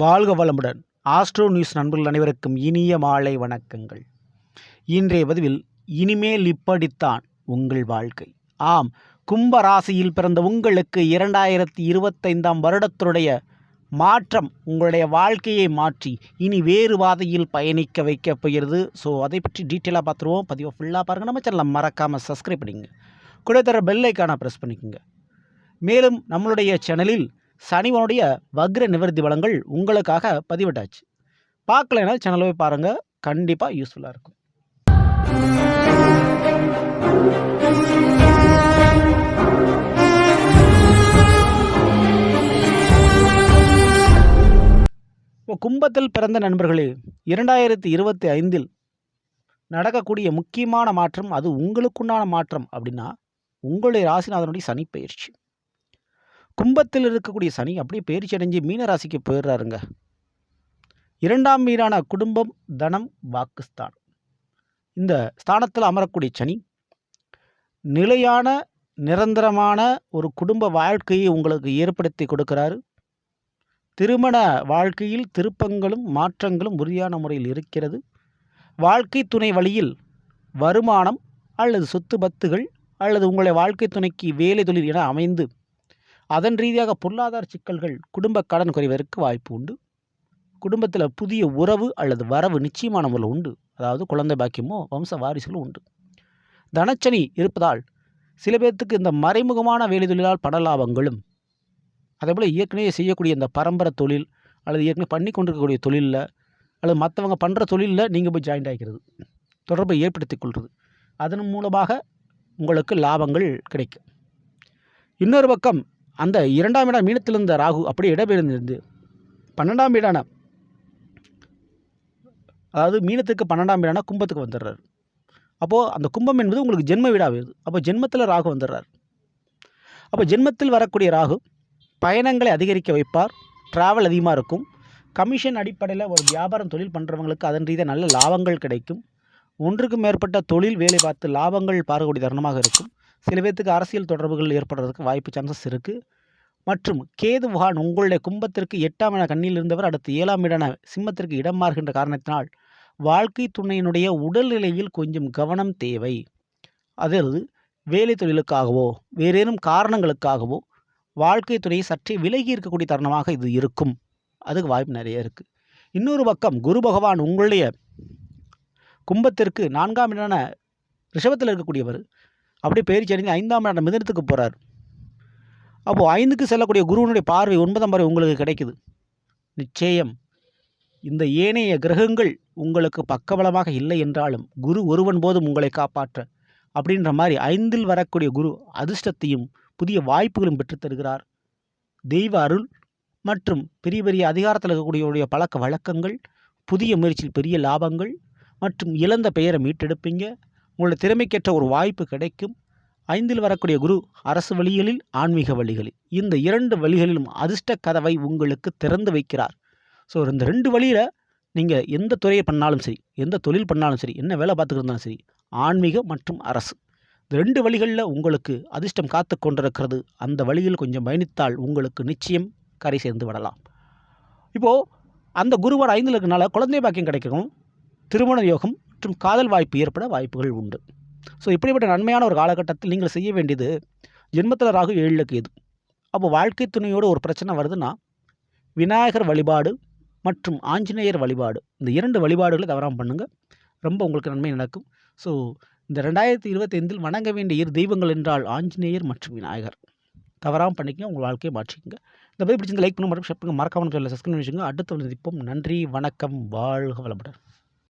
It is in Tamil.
வாழ்க வளமுடன். ஆஸ்ட்ரோ நியூஸ் நண்பர்கள் அனைவருக்கும் இனிய மாலை வணக்கங்கள். இன்றைய பதிவில் இனிமேல் இப்படித்தான் உங்கள் வாழ்க்கை. ஆம் கும்ப ராசியில் பிறந்த உங்களுக்கு இரண்டாயிரத்தி இருபத்தைந்தாம் வருடத்துடைய மாற்றம் உங்களுடைய வாழ்க்கையை மாற்றி இனி வேறு பாதையில் பயணிக்க வைக்க போகிறது. ஸோ அதை பற்றி டீட்டெயிலாக பார்த்துருவோம். பதிவை ஃபுல்லாக பாருங்கள் நம்ம சேனலில் மறக்காமல் சப்ஸ்கிரைப் பண்ணிங்க. கூட தர பெல்லைக்கான ப்ரெஸ் பண்ணிக்கோங்க. மேலும் நம்மளுடைய சேனலில் சனிவனுடைய வக்ர நிவர்த்தி வளங்கள் உங்களுக்காக பதிவிட்டாச்சு. பார்க்கலைன்னா சேனலை போய் பாருங்கள் கண்டிப்பாக யூஸ்ஃபுல்லாக இருக்கும். இப்போ கும்பத்தில் பிறந்த நண்பர்களே இரண்டாயிரத்தி இருபத்தி ஐந்தில் நடக்கக்கூடிய முக்கியமான மாற்றம் அது உங்களுக்குண்டான மாற்றம் அப்படின்னா உங்களுடைய ராசிநாதனுடைய சனிப்பயிற்சி கும்பத்தில் இருக்கக்கூடிய சனி அப்படியே பயிற்சி அடைஞ்சு மீனராசிக்கு போயிடுறாருங்க. இரண்டாம் வீடான குடும்பம் தனம் வாக்குஸ்தானம். இந்த ஸ்தானத்தில் அமரக்கூடிய சனி நிலையான நிரந்தரமான ஒரு குடும்ப வாழ்க்கையை உங்களுக்கு ஏற்படுத்தி கொடுக்கிறாரு. திருமண வாழ்க்கையில் திருப்பங்களும் மாற்றங்களும் உறுதியான முறையில் இருக்கிறது. வாழ்க்கை துணை வழியில் வருமானம் அல்லது சொத்து பத்துகள் அல்லது உங்களுடைய வாழ்க்கை துணைக்கு வேலை தொழில் என அமைந்து அதன் ரீதியாக பொருளாதார சிக்கல்கள் குடும்ப கடன் குறைவதற்கு வாய்ப்பு உண்டு. குடும்பத்தில் புதிய உறவு அல்லது வரவு நிச்சயமான முறையில் உண்டு. அதாவது குழந்தை பாக்கியமோ வம்ச வாரிசுகளும் உண்டு. தனச்சனி இருப்பதால் சில பேர்த்துக்கு இந்த மறைமுகமான வேலை தொழிலால் பண லாபங்களும் அதேபோல் ஏற்கனவே செய்யக்கூடிய இந்த பரம்பரை தொழில் அல்லது ஏற்கனவே பண்ணி கொண்டிருக்கக்கூடிய தொழிலில் அல்லது மற்றவங்க பண்ணுற தொழிலில் நீங்கள் போய் ஜாயின்ட் ஆகிக்கிறது தொடர்பை ஏற்படுத்தி கொள்வது. அதன் மூலமாக உங்களுக்கு லாபங்கள் கிடைக்கும். இன்னொரு பக்கம் அந்த இரண்டாம் இடம் மீனத்திலிருந்த ராகு அப்படியே இடம்பெயர்ந்திருந்து பன்னெண்டாம் வீடான அதாவது மீனத்துக்கு பன்னெண்டாம் வீடான கும்பத்துக்கு வந்துடுறாரு. அப்போது அந்த கும்பம் என்பது உங்களுக்கு ஜென்ம வீடாகுது அப்போ ஜென்மத்தில் ராகு வந்துடுறார். அப்போ ஜென்மத்தில் வரக்கூடிய ராகு பயணங்களை அதிகரிக்க வைப்பார். ட்ராவல் அதிகமாக இருக்கும். கமிஷன் அடிப்படையில் ஒரு வியாபாரம் தொழில் பண்ணுறவங்களுக்கு அதன் ரீதியாக நல்ல லாபங்கள் கிடைக்கும். ஒன்றுக்கு மேற்பட்ட தொழில் வேலை பார்த்து லாபங்கள் பார்க்கக்கூடிய தருணமாக இருக்கும். சில பேர்த்துக்கு அரசியல் தொடர்புகள் ஏற்படுறதுக்கு வாய்ப்பு சான்சஸ் இருக்குது மற்றும் கேது பகவான் உங்களுடைய கும்பத்திற்கு எட்டாம் இட கண்ணில் இருந்தவர் அடுத்து ஏழாம் இடன சிம்மத்திற்கு இடம் மாறுகின்ற காரணத்தினால் வாழ்க்கை துணையினுடைய உடல்நிலையில் கொஞ்சம் கவனம் தேவை. அதாவது வேலை தொழிலுக்காகவோ வேறேனும் காரணங்களுக்காகவோ வாழ்க்கை துறையை சற்றே விலகி இருக்கக்கூடிய தருணமாக இது இருக்கும். அதுக்கு வாய்ப்பு நிறைய இருக்குது இன்னொரு பக்கம் குரு பகவான் உங்களுடைய கும்பத்திற்கு நான்காம் இடான ரிஷபத்தில் இருக்கக்கூடியவர். அப்படியே பயிற்சி அடைந்து ஐந்தாம் இடம் மிதனத்துக்கு போகிறார் அப்போது ஐந்துக்கு செல்லக்கூடிய குருவனுடைய பார்வை ஒன்பதாம் பார்வை உங்களுக்கு கிடைக்குது. நிச்சயம். இந்த ஏனைய கிரகங்கள் உங்களுக்கு பக்கபலமாக இல்லை என்றாலும் குரு ஒருவன் போதும் உங்களை காப்பாற்ற அப்படின்ற மாதிரி ஐந்தில் வரக்கூடிய குரு அதிர்ஷ்டத்தையும் புதிய வாய்ப்புகளும் பெற்றுத்தருகிறார். தெய்வ அருள் மற்றும் பெரிய பெரிய அதிகாரத்தில் இருக்கக்கூடியவருடைய பழக்க வழக்கங்கள் புதிய முயற்சியில் பெரிய லாபங்கள் மற்றும் இழந்த பெயரை மீட்டெடுப்பீங்க. உங்களுடைய திறமைக்கேற்ற ஒரு வாய்ப்பு கிடைக்கும். ஐந்தில் வரக்கூடிய குரு அரசு வழிகளில் ஆன்மீக வழிகளில். இந்த இரண்டு வழிகளிலும் அதிர்ஷ்ட கதவை உங்களுக்கு திறந்து வைக்கிறார். ஸோ இந்த ரெண்டு வழியில் நீங்கள் எந்த துறையை பண்ணாலும் சரி எந்த தொழில் பண்ணாலும் சரி என்ன வேலை பார்த்துக்கிட்டு சரி ஆன்மீகம் மற்றும் அரசு. இந்த ரெண்டு வழிகளில் உங்களுக்கு அதிர்ஷ்டம் காத்து கொண்டிருக்கிறது. அந்த வழியில் கொஞ்சம் பயணித்தால் உங்களுக்கு நிச்சயம் கரை சேர்ந்து விடலாம். இப்போது அந்த குருவார் ஐந்தில் இருக்கனால குழந்தை பாக்கியம் கிடைக்கும் திருமண யோகம் மற்றும் காதல் வாய்ப்பு ஏற்பட வாய்ப்புகள் உண்டு. ஸோ இப்படிப்பட்ட நன்மையான ஒரு காலகட்டத்தில் நீங்கள் செய்ய வேண்டியது ஜென்மத்தில் ராகு ஏழில் கேது அப்போ வாழ்க்கை துணையோடு ஒரு பிரச்சனை வருதுன்னா விநாயகர் வழிபாடு மற்றும் ஆஞ்சநேயர் வழிபாடு இந்த இரண்டு வழிபாடுகளை தவறாமல் பண்ணுங்கள் ரொம்ப உங்களுக்கு நன்மை நடக்கும். ஸோ இந்த ரெண்டாயிரத்தி இருபத்தைந்தில் வணங்க வேண்டிய இரு தெய்வங்கள் என்றால் ஆஞ்சநேயர் மற்றும் விநாயகர். தவறாமல் பண்ணிக்கங்க உங்கள் வாழ்க்கையை மாற்றிக்கங்க. இந்த பதிவு பிடிச்சிங்க லைக் பண்ண மட்டும் ஷேர் பண்ணுங்கள் மறக்காமல் சொல்ல சப்ஸ்கிரைப் பண்ணி அடுத்த சந்திப்போம். நன்றி வணக்கம் வாழ்க வளமுடன்.